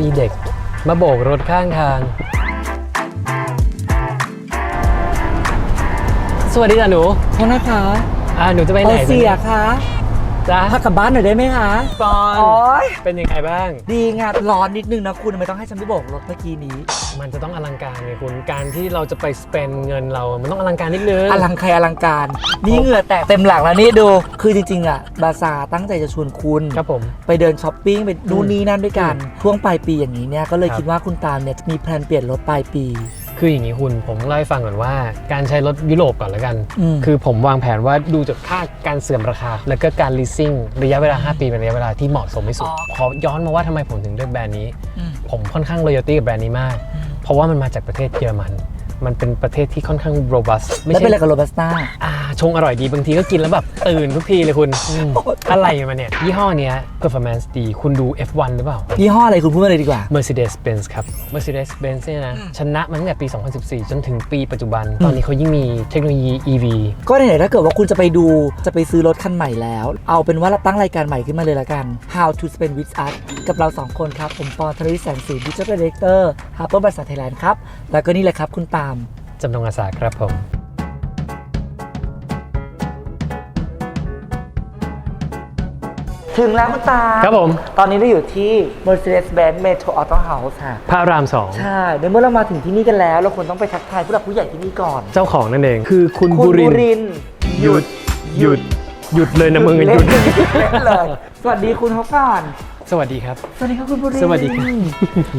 มีเด็กมาโบกรถข้างทาง สวัสดีจ้ะหนูโทษนะคะอ่าหนูจะไปไหนเอาเสียคะ จ้าพักกลับบ้านหน่อยได้ไหมคะปอนโอ๊ยเป็นยังไงบ้าง ดีงานร้อนนิดนึงนะคุณทำไมต้องให้ฉันไปโบกรถเมื่อกี้นี้ มันจะต้องอลังการไงคุณการที่เราจะไปสเปนเงินเรา มันต้องอลังการนิดนึงอลังใครอลังการ นี่เหงื่อแตกเต็มหลังแล้วนี่ดู คือจริงๆอะ บาซาร์ตั้งใจจะชวนคุณ ครับผม ไปเดินช้อปปิ้งไปดูนนี่นั่นด้วยกันอืมช่วงปลายปีอย่างนี้เนี่ยก็เลยครับ คิดว่าคุณตาลเนี่ยมีแพลนเปลี่ยนรถปลายปี คืออย่างนี้คุณผมเล่าให้ฟังก่อนว่าการใช้รถยุโรปก่อนแล้วกัน อืม คือผมวางแผนว่าดูจากค่าการเสื่อมราคา แล้วก็การ leasing ระยะเวลา 5 ปีเป็นระยะเวลาที่เหมาะสมที่สุด อ๋อ ขอย้อนมาว่าทำไมผมถึงเลือกแบรนด์นี้ อืม ผมค่อนข้าง loyalty กับแบรนด์นี้มากเพราะว่ามันมาจากประเทศเยอรมัน มันเป็นประเทศที่ค่อนข้าง robust ไม่แล้วใช่เป็นอะไรกับโรบัสต้าอ่าชงอร่อยดีบางทีก็กินแล้วแบบตื่นทุกทีเลยคุณอืม อะไรมาเนี่ย ยี่ห้อเนี้ย performance ดี คุณดู F1 หรือเปล่า ยี่ห้ออะไรคุณพูดมาเลยดีกว่า Mercedes-Benz ครับ Mercedes-Benz เนี่ยนะ ชนะมาตั้งแต่ปี 2014 จนถึงปีปัจจุบัน ตอนนี้เขายิ่งมีเทคโนโลยี EV ก็ไหนๆถ้าเกิดว่าคุณจะไปดูจะไปซื้อรถคันใหม่แล้ว เอาเป็นว่าเราตั้งรายการใหม่ขึ้นมาเลยละกัน How to spend with us กับเราสองคนครับ ผมปอธริศแสงสีดิจิทัลดีเรคเตอร์ฮาร์เปอร์บริษัทไทยแลนด์ครับ แล้วก็นี่แหละครับคุณปาล์มจำนงอาสาครับผม ถึงแล้วคุณตาล์มครับผม ตอนนี้เราอยู่ที่ Mercedes-Benz Metro Auto House ค่ะ พระรามสองใช่ ในเมื่อเรามาถึงที่นี่กันแล้ว เราควรต้องไปทักทายผู้หลักผู้ใหญ่ที่นี่ก่อน เจ้าของนั่นเอง คือคุณคุณบุริบุนทร์รินทร์หยุด หยุด หยุดเลยนะมึงหเล่ยุนดเล่นเลย สวัสดีคุณเขาก่อน สวัสดีครับ สวัสดีครับคุณบุรินทร์สวัสดีครับ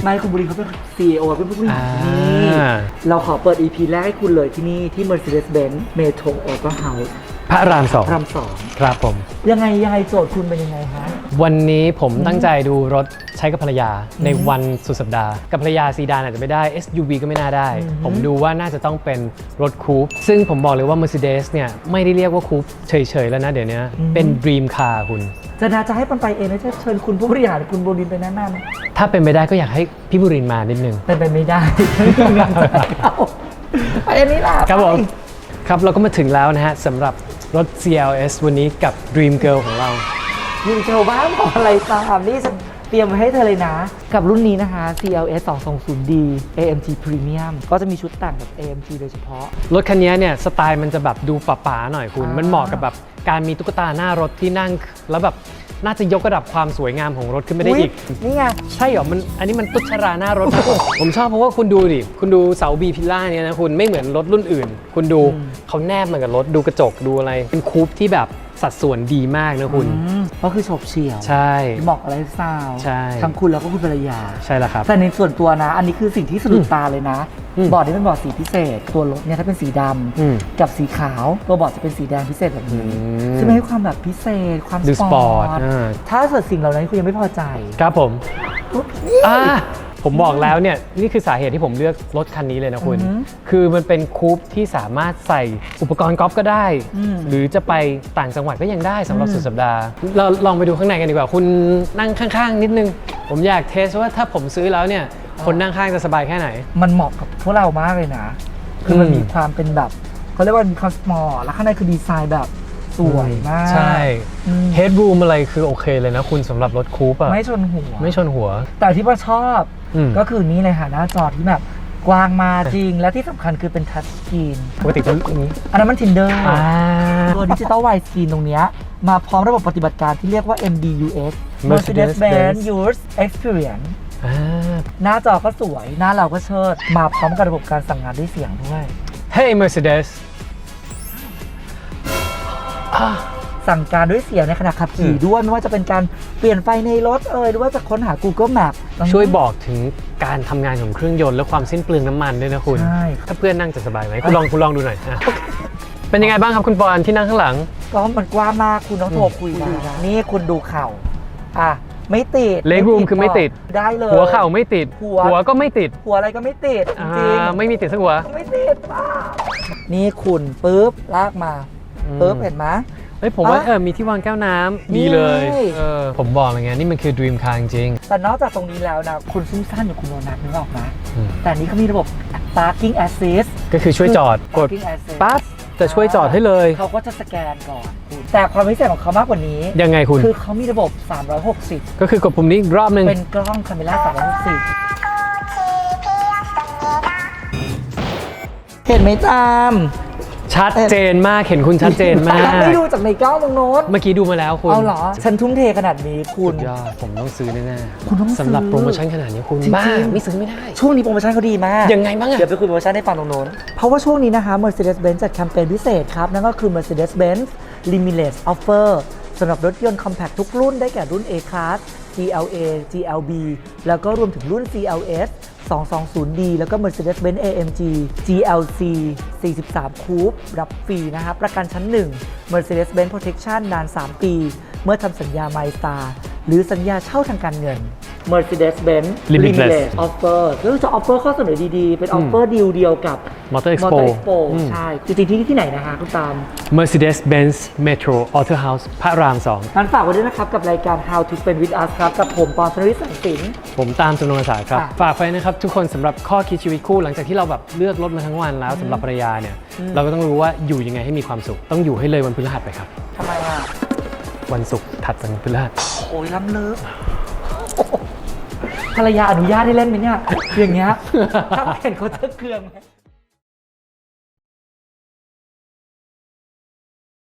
ไม่คุณบุรินทร์เขาเป็น CEO เป็นผู้บริหารที่นี่ อ่า เราขอเปิด EP แรกให้คุณเลยที่นี่ที่ Mercedes-Benz Metro Auto House พระรามสองพระรามสองครับผม ยังไงยังไงโจทย์คุณเป็นยังไงฮะ วันนี้ผมตั้งใจดูรถใช้กับภรรยาในวันสุดสัปดาห์ กับภรรยาซีดานอาจจะไม่ได้ SUV ก็ไม่น่าได้ ผมดูว่าน่าจะต้องเป็นรถคูปซึ่งผมบอกเลยว่า Mercedes เนี่ยไม่ได้เรียกว่าคูปเฉยๆ แล้วนะเดี๋ยวนี้เป็น Dream Car คุณจะนาจะให้มันไปเองนะจะเชิญคุณผู้บริหารคุณบุรินทร์ไปแนะนถ้าเป็นไปได้ก็อยากให้พี่บุรินทร์มานิดนึงำเป็นไปไม่ได้ไม่มีเงินจ่ายเขาไปอันนี้ล่ะครับผมไปครับเราก็มาถึงแล้วนะฮะสำหรับ รถ CLS วันนี้กับ Dream Girl ของเรายิงโชว์บ้านของอะไรตามนี่ฉันเตรียมไว้ให้เธอเลยนะ กับรุ่นนี้นะคะ CLS 220D AMG Premium ก็จะมีชุดแต่งแบบ AMG โดยเฉพาะ รถคันนี้เนี่ยสไตล์มันจะแบบดูป๋าๆหน่อยคุณ อ่ามั มันเหมาะกับแบบการมีตุ๊กตาหน้ารถที่นั่งแล้วแบบ น่าจะยกระดับความสวยงามของรถขึ้นไปได้อีก นี่ไง ใช่เหรอ มัน อันนี้มันตุชราหน้ารถนะผมชอบเพราะว่าคุณดูดิ คุณดูเสาบีพิลล่าเนี่ยนะคุณไม่เหมือนรถรุ่นอื่น คุณดูเขาแนบมากับรถ ดูกระจก ดูอะไร เป็นคูปที่แบบ สัดส่วนดีมากนะคุณ อืมก็คือโฉบเฉี่ยวใช่ เหมาะกับไลฟ์สไตล์ใช่ ทั้งคุณแล้วก็คุณภรรยา ใช่แล้วครับ แต่ในส่วนตัวนะ อันนี้คือสิ่งที่สะดุดตาเลยนะ อืมบอร์ดนี้เป็นบอร์ดสีพิเศษ ตัวรถเนี่ยถ้าเป็นสีดอืมำกับสีขาว ตัวบอร์ดจะเป็นสีแดงพิเศษแบบนี้อืมซึ่งมันให้ความแบบพิเศษ ความดูสปอร์ตสปอร์ตอ่า ถ้าเกิดสิ่งเหล่านั้นคุณยังไม่พอใจครับผมอ่า ผมบอกแล้วเนี่ยนี่คือสาเหตุที่ผมเลือกรถคันนี้เลยนะคุณอือหือคือมันเป็นคูปที่สามารถใส่อุปกรณ์กอล์ฟก็ได้อืมหรือจะไปต่างจังหวัดก็ยังได้สำหรับอืมสุดสัปดาห์ เราลองไปดูข้างในกันดีกว่า คุณนั่งข้างๆ นิดนึง ผมอยากเทสว่าถ้าผมซื้อแล้วเนี่ย คนนั่งข้างจะสบายแค่ไหน มันเหมาะกับพวกเรามากเลยนะ คือมันอืมมีความเป็นแบบเขาเรียกว่ามีความสมอลแล้วข้างในคือดีไซน์แบบสวยมาก ใช่อืมเฮดรูมอะไรคือโอเคเลยนะคุณสำหรับรถคูปอะไม่ชนหัว ไม่ชนหัว แต่ที่ว่าชอบ อืม ก็คือนี่เลยค่ะหน้าจอที่แบบกว้างมากจริง และที่สำคัญคือเป็นทัชสกรีน ปกติก็อย่างนี้อันนั้นมัน Tinder อ่าตัวดิจิตอลไวสกรีนตรงเนี้ยมาพร้อมระบบปฏิบัติการที่เรียกว่า MBUX Mercedes-Benz Mercedes-Benz Use Experience อ่า หน้าจอก็สวย หน้าเราก็เชิด มาพร้อมกับระบบการสั่งงานด้วยเสียงด้วย Hey Mercedes สั่งการด้วยเสียงในขณะขับขี่อืมด้วยไม่ว่าจะเป็นการเปลี่ยนไฟในรถเอ่ยหรือว่าจะค้นหา Google Map ช่วยบอกถึงการทำงานของเครื่องยนต์และความสิ้นเปลืองน้ำมันด้วยนะคุณใช่ถ้าเพื่อนนั่งจะสบายไหมคุณลองคุณลองดูหน่อยอะเป็นยังไงบ้างครับคุณปอนที่นั่งข้างหลังก็มันกว้างมากคุณต้องโทรคุยนะนี่คุณดูเข่าอะไม่ติด Leg room คือไม่ติดได้เลย หัวเข่าไม่ติด หัวหัวก็ไม่ติด หัวอะไรก็ไม่ติดจอ่ริงาไม่มีติดสักหัวๆไม่ติดป้านี่คุณปุ๊บลากมาอืมปุ๊บเห็นไหม เฮ้ยผมว่าอะเออมีที่วางแก้วน้ำนี่ดีเลยไงเออผมบอกเลยไงนี่มันคือ Dream Car จริงแต่นอกจากตรงนี้แล้วนะ คุณซุ่มซ่านอยู่คุณโดนัทนึกออกไหมอืมแต่อันนี้เขามีระบบ parking assist ก็คือช่วยจอดกด parking assist ปั๊บจะช่วยจอดให้เลย เขาก็จะสแกนก่อนคุณแต่ความพิเศษของเขามากกว่านี้ ยังไงคุณคือเขามีระบบ 360 ก็คือกดปุ่มนี้อีกรอบหนึ่งเป็นกล้องคาเมล่า360 เห็นไหมตาม ชัดเจนมากเห็นคุณชัดเจนมาก ไม่ดูจากในกล้องตรงโน้นเมื่อกี้ดูมาแล้วคุณเอาเหรอ ฉันทุ่มเทขนาดนี้คุสุณดยอดผมต้องซื้อแน่คุณต้องๆสำหรับซื้อโปรโมชั่นขนาดนี้คุณจริงๆบ้าไม่ซื้อไม่ได้ ช่วงนี้โปรโมชั่นเขาดีมาก ยังไงบ้างอะเดี๋ยวไปคุยโปรโมชั่นให้ฟังตรงโน้นเพราะว่าช่วงนี้นะคะ Mercedes-Benz จัดแคมเปญพิเศษครับนั่นก็คือ Mercedes-Benz Limitless Offer สำหรับรถยนต์ compact ทุกรุ่นได้แก่รุ่น A-Class GLA GLB แล้วก็รวมถึงรุ่น CLS 220D แล้วก็ Mercedes-Benz AMG GLC 43 Coupe รับฟรีนะครับประกันชั้น 1 Mercedes-Benz Protection นาน 3 ปี เมื่อทำสัญญา MyStar หรือสัญญาเช่าทางการเงิน Mercedes-Benz Limitless Offer ก็คือจะ offer ข้อเสนอดีๆ เป็น offer ดีลเดียวกับ Motor Expo Motor Expo อืมใช่ จริงๆที่นี่ที่ไหนนะคะคุณตาม Mercedes-Benz Metro Auto House พระรามงั้นฝากไว้ด้วยนะครับ กับรายการ How to Spend with Us ครับ กับผมปอนธนวิทย์สังสิน2ผมตามจำนวนศาสตร์ครับ ค่ะฝากไว้นะครับทุกคนสำหรับข้อคิดชีวิตคู่หลังจากที่เราแบบเลือกรถมาทั้งวันแล้วสำหรับภรรยาเนี่ยเราก็ต้องรู้ว่าอยู่ยังไงให้มีความสุข ต้องอยู่ให้เลยวันพฤหัสไปครับ ทำไมอะ วันศุกร์ถัดจากวันพฤหัส โอ้ยล้ำเลิฟ ภรรยาอนุญาตให้เล่นไหมเนี่ยอย่างเงี้ยถ้าเห็นเขาจะเคืองไหม